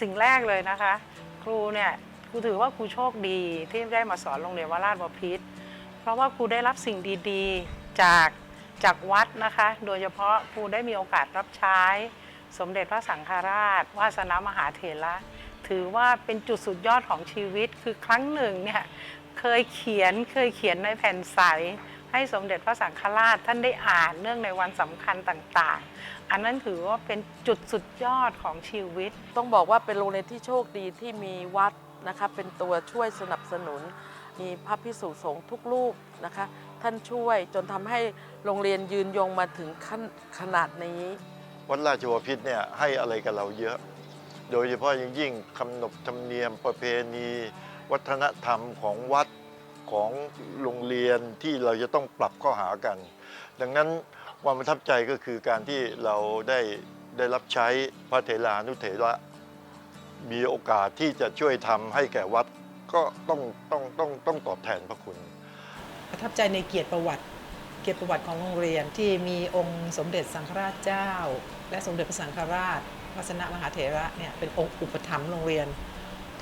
สิ่งแรกเลยนะคะ ครูเนี่ยครูถือว่าครูโชคดีที่ได้มาสอนโรงเรียนวราชบพิตรเพราะว่าครูได้รับสิ่งดีๆจากจากวัดนะคะ โดยเฉพาะครูได้มีโอกาสรับใช้ สมเด็จพระสังฆราช วาสนามหาเถระถือว่าเป็นจุดสุดยอดของชีวิตคือครั้งหนึ่งเนี่ยเคยเขียนเคยเขียนในแผ่นใสให้สมเด็จพระสังฆราชท่านได้อ่านเนื่องในวันสำคัญต่างๆ อันนั้นถือว่าเป็นจุดสุดยอดของชีวิต ต้องบอกว่าเป็นโรงเรียนที่โชคดีที่มีวัดนะคะเป็นตัวช่วยสนับสนุน มีพระพิสุสงฆ์ทุกรูปนะคะ ท่านช่วยจนทำให้โรงเรียนยืนยงมาถึงขั้นขนาดนี้ วัดราชวพิตเนี่ยให้อะไรกับเราเยอะ โดยเฉพาะอย่างยิ่งคำนบธรรมเนียมประเพณี วัฒนธรรมของวัดของโรงเรียนที่เราจะต้องปรับข้อหากัน ดังนั้น ความประทับใจก็คือการที่เราได้ได้รับใช้พระเถรานุเถระมีโอกาสที่จะช่วยทำให้แก่วัดก็ต้องต้องต้องต้องตอบแทนพระคุณ ประทับใจในเกียรติประวัติ เกียรติประวัติของโรงเรียนที่มีองค์สมเด็จสังฆราชเจ้า และสมเด็จพระสังฆราชวัสนมหาเถระเนี่ยเป็นองค์อุปถัมภ์โรงเรียน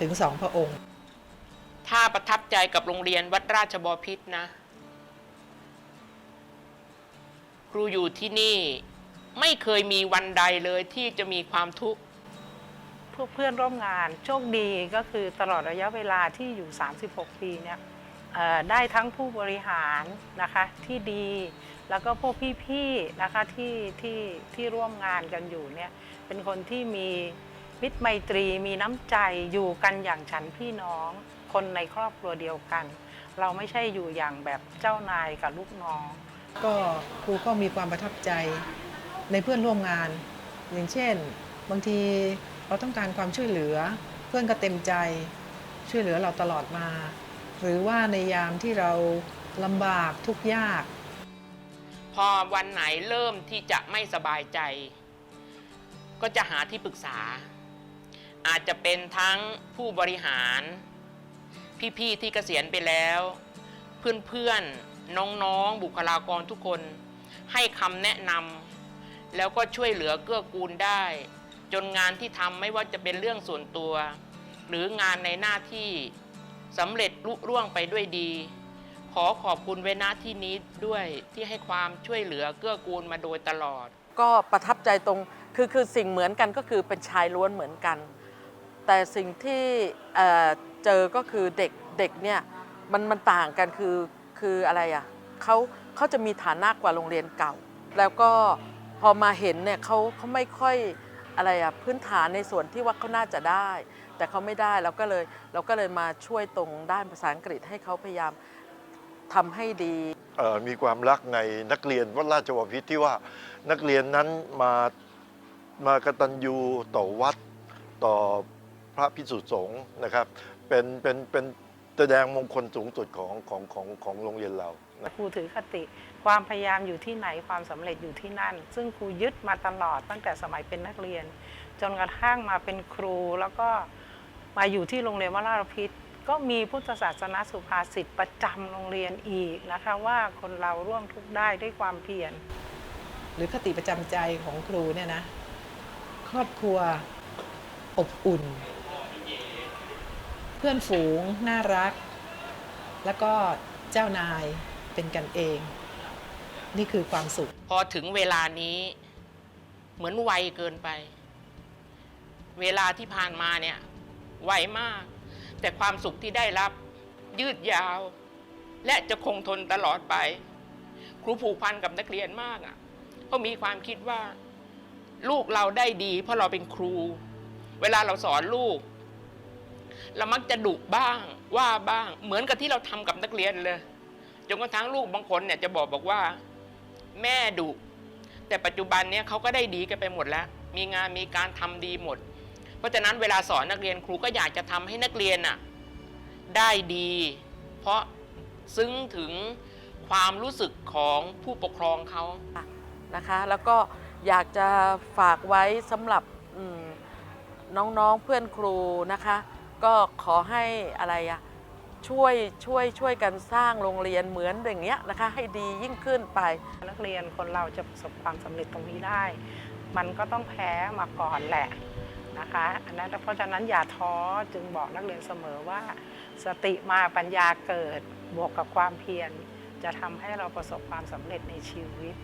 ถึงสองพระองค์ ถ้าประทับใจกับโรงเรียนวัดราชบพิษนะ รูอยู่ที่นี่ ไม่เคยมีวันใดเลยที่จะมีความทุกข์พวกเพื่อนร่วมงานโชคดีก็คือตลอดระยะเวลาที่อยู่ 36 ปีเนี่ยได้ทั้งผู้บริหารนะคะที่ดีแล้วก็พวกพี่ๆนะคะที่ที่ที่ร่วมงานกันอยู่เนี่ยเป็นคนที่มีมิตรไมตรีมีน้ำใจอยู่กันอย่างฉันพี่น้อง คนในครอบครัวเดียวกัน เราไม่ใช่อยู่อย่างแบบเจ้านายกับลูกน้อง ก็ครูก็มีความประทับใจในเพื่อนร่วมงาน อย่างเช่น บางทีเราต้องการความช่วยเหลือ เพื่อนก็เต็มใจช่วยเหลือเราตลอดมา หรือว่าในยามที่เราลำบากทุกยาก พอวันไหนเริ่มที่จะไม่สบายใจ ก็จะหาที่ปรึกษา อาจจะเป็นทั้งผู้บริหาร พี่ๆที่เกษียณไปแล้ว เพื่อนๆ น้องๆ บุคลากรทุกคน ให้คำแนะนำแล้วก็ช่วยเหลือเกื้อกูลได้ จนงานที่ทำไม่ว่าจะเป็นเรื่องส่วนตัว หรืองานในหน้าที่สำเร็จลุร่วงไปด้วยดี ขอขอบคุณไว้ณที่นี้ด้วยที่ให้ความช่วยเหลือเกื้อกูลมาโดยตลอด ก็ประทับใจตรงคือคือสิ่งเหมือนกันก็คือเป็นชายล้วนเหมือนกัน แต่สิ่งที่เเจอก็คือเด็กเด็กเนี่ยมันมันต่างกันคือ คืออะไรอะเขาเขาจะมีฐานะกว่าโรงเรียนเก่า แล้วก็พอมาเห็นเนี่ยเขาเขาไม่ค่อยอะไรอะพื้นฐานในส่วนที่ว่าเขาน่าจะได้ แต่เขาไม่ได้เราก็เลยเราก็เลยมาช่วยตรงด้านภาษาอังกฤษให้เขาพยายามทำให้ดี เอ่อมีความรักในนักเรียนวัดราชวพิตที่ว่านักเรียนนั้นมามากตัญญูต่อวัดต่อพระพิสุสงฆ์นะครับ เป็นเป็นเป็น แสดงมงคลสูงสุดของของของของโรงเรียนเรานะครูถือคติความพยายามอยู่ที่ไหนความสำเร็จอยู่ที่นั่น ซึ่งครูยึดมาตลอดตั้งแต่สมัยเป็นนักเรียน จนกระทั่งมาเป็นครูแล้วก็มาอยู่ที่โรงเรียนวราพิษก็มีพุทธศาสนาสุภาษิตประจำโรงเรียนอีกนะคะ ว่าคนเราร่วมทุกข์ได้ด้วยความเพียรหรือคติประจำใจของครูเนี่ยนะ ครอบครัวอบอุ่น พื่อนฝูง น่ารัก แล้วก็เจ้านายเป็นกันเอง นี่คือความสุข พอถึงเวลานี้เหมือนไวเกินไป เวลาที่ผ่านมาเนี่ยไวมาก แต่ความสุขที่ได้รับยืดยาว และจะคงทนตลอดไป ครูผูกพันกับนักเรียนมากอะเพราะมีความคิดว่า ลูกเราได้ดี เพราะเราเป็นครู เวลาเราสอนลูก เรามักจะดุบ้างว่าบ้าง เหมือนกับที่เราทำกับนักเรียนเลยจนกระทั่งลูกบางคนเนี่ยจะบอกบอกว่า แม่ดุแต่ปัจจุบันเนี่ยเขาก็ได้ดีกันไปหมดแล้ว มีงานมีการทำดีหมด เพราะฉะนั้นเวลาสอนนักเรียนครูก็อยากจะทำให้นักเรียนน่ะได้ดี เพราะซึ้งถึงความรู้สึกของผู้ปกครองเขานะคะ แล้วก็อยากจะฝากไว้สำหรับอืมน้องๆเพื่อนครูนะคะ ก็ขอให้อะไรอะช่วยช่วยช่วยกันสร้างโรงเรียนเหมือนอย่างเงี้ยนะคะ ให้ดียิ่งขึ้นไป นักเรียนคนเราจะประสบความสำเร็จตรงนี้ได้ มันก็ต้องแพ้มาก่อนแหละนะคะอันนั้นเพราะฉะนั้นอย่าท้อจึงบอกนักเรียนเสมอว่า สติมาปัญญาเกิดบวกกับความเพียร จะทำให้เราประสบความสำเร็จในชีวิต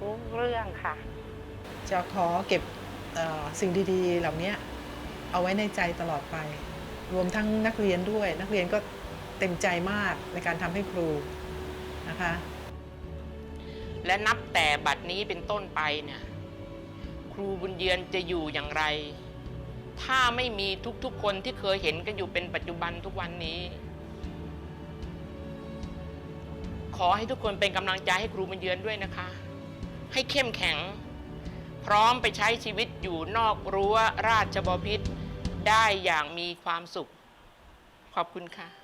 ทุกเรื่องค่ะ จะขอเก็บเอ่อสิ่งดีๆ เหล่านี้เอาไว้ในใจตลอดไป รวมทั้งนักเรียนด้วย นักเรียนก็เต็มใจมากในการทำให้ครูนะคะและนับแต่บัดนี้เป็นต้นไปเนี่ยครูบุญเยือนจะอยู่อย่างไร ถ้าไม่มีทุกๆคนที่เคยเห็นกันอยู่เป็นปัจจุบันทุกวันนี้ ขอให้ทุกคนเป็นกำลังใจให้ครูบุญเยือนด้วยนะคะ ให้เข้มแข็ง พร้อมไปใช้ชีวิตอยู่นอกรั้วราชบพิษ ได้อย่างมีความสุข ขอบคุณค่ะ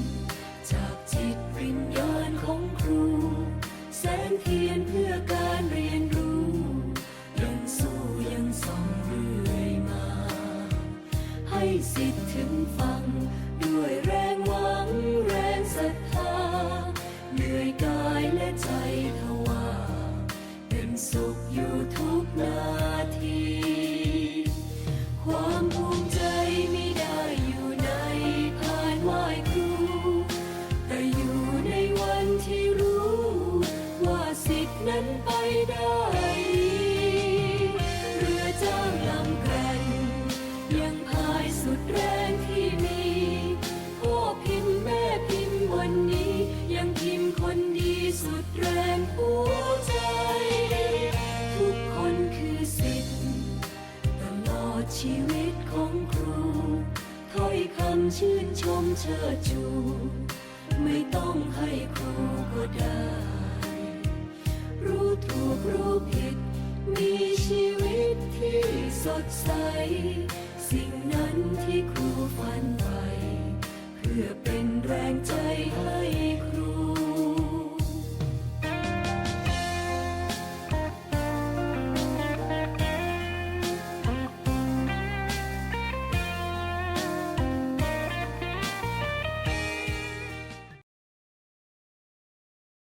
วิญญาณของครู แสงเทียนเพื่อการเรียนรู้ ยังสู้ยังส่องเรื่อยมา ให้สิทธิ์ถึงฟัง สุดแรงที่มีพ่อพิมพ์แม่พิมพ์วันนี้ ยังพิมพ์คนดีสุดแรงหัวใจ ทุกคนคือสิทธิ์ตลอดชีวิตของครูถ้อยคำชื่นชมเชิดชู ไม่ต้องให้ครูก็ได้ รู้ถูกรู้ผิด มีชีวิตที่สดใส สิ่งนั้นที่ครูฝันไป เพื่อเป็นแรงใจให้